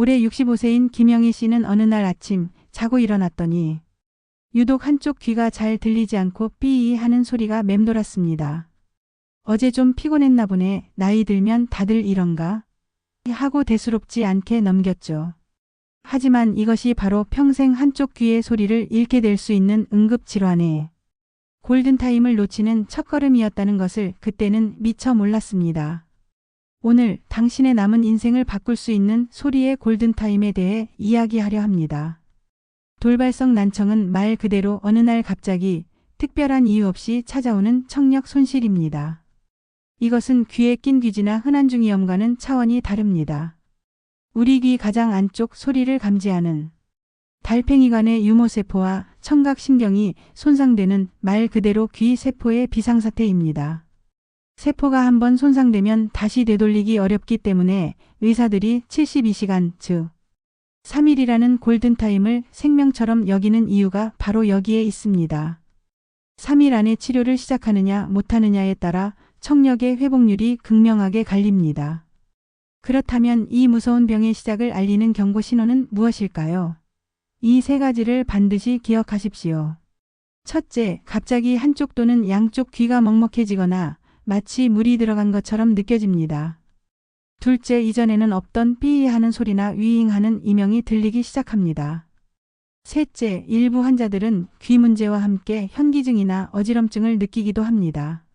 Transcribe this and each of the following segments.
올해 65세인 김영희 씨는 어느 날 아침 자고 일어났더니 유독 한쪽 귀가 잘 들리지 않고 삐이 하는 소리가 맴돌았습니다. 어제 좀 피곤했나 보네. 나이 들면 다들 이런가? 하고 대수롭지 않게 넘겼죠. 하지만 이것이 바로 평생 한쪽 귀의 소리를 잃게 될 수 있는 응급질환의 골든타임을 놓치는 첫걸음이었다는 것을 그때는 미처 몰랐습니다. 오늘 당신의 남은 인생을 바꿀 수 있는 소리의 골든타임에 대해 이야기하려 합니다. 돌발성 난청은 말 그대로 어느 날 갑자기 특별한 이유 없이 찾아오는 청력 손실입니다. 이것은 귀에 낀 귀지나 흔한 중이염과는 차원이 다릅니다. 우리 귀 가장 안쪽 소리를 감지하는 달팽이관의 유모세포와 청각신경이 손상되는 말 그대로 귀 세포의 비상사태입니다. 세포가 한번 손상되면 다시 되돌리기 어렵기 때문에 의사들이 72시간, 즉 3일이라는 골든타임을 생명처럼 여기는 이유가 바로 여기에 있습니다. 3일 안에 치료를 시작하느냐 못하느냐에 따라 청력의 회복률이 극명하게 갈립니다. 그렇다면 이 무서운 병의 시작을 알리는 경고 신호는 무엇일까요? 이 세 가지를 반드시 기억하십시오. 첫째, 갑자기 한쪽 또는 양쪽 귀가 먹먹해지거나 마치 물이 들어간 것처럼 느껴집니다. 둘째, 이전에는 없던 삐이 하는 소리나 위잉 하는 이명이 들리기 시작합니다. 셋째, 일부 환자들은 귀 문제와 함께 현기증이나 어지럼증을 느끼기도 합니다.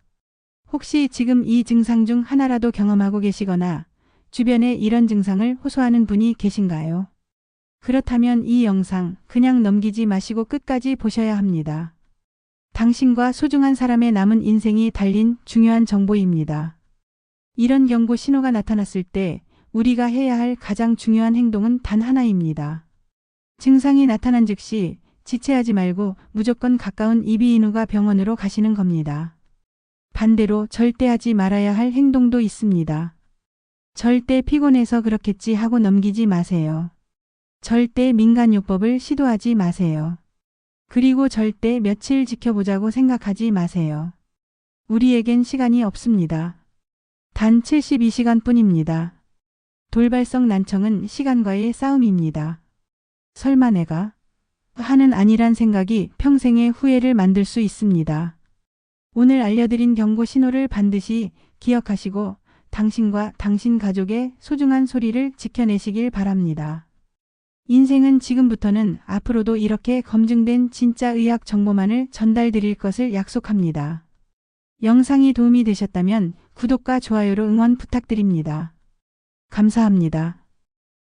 혹시 지금 이 증상 중 하나라도 경험하고 계시거나 주변에 이런 증상을 호소하는 분이 계신가요? 그렇다면 이 영상 그냥 넘기지 마시고 끝까지 보셔야 합니다. 당신과 소중한 사람의 남은 인생이 달린 중요한 정보입니다. 이런 경고 신호가 나타났을 때 우리가 해야 할 가장 중요한 행동은 단 하나입니다. 증상이 나타난 즉시 지체하지 말고 무조건 가까운 이비인후과 병원으로 가시는 겁니다. 반대로 절대 하지 말아야 할 행동도 있습니다. 절대 피곤해서 그렇겠지 하고 넘기지 마세요. 절대 민간요법을 시도하지 마세요. 그리고 절대 며칠 지켜보자고 생각하지 마세요. 우리에겐 시간이 없습니다. 단 72시간 뿐입니다. 돌발성 난청은 시간과의 싸움입니다. 설마 내가 하는 아니란 생각이 평생의 후회를 만들 수 있습니다. 오늘 알려드린 경고 신호를 반드시 기억하시고 당신과 당신 가족의 소중한 소리를 지켜내시길 바랍니다. 인생은 지금부터는 앞으로도 이렇게 검증된 진짜 의학 정보만을 전달드릴 것을 약속합니다. 영상이 도움이 되셨다면 구독과 좋아요로 응원 부탁드립니다. 감사합니다.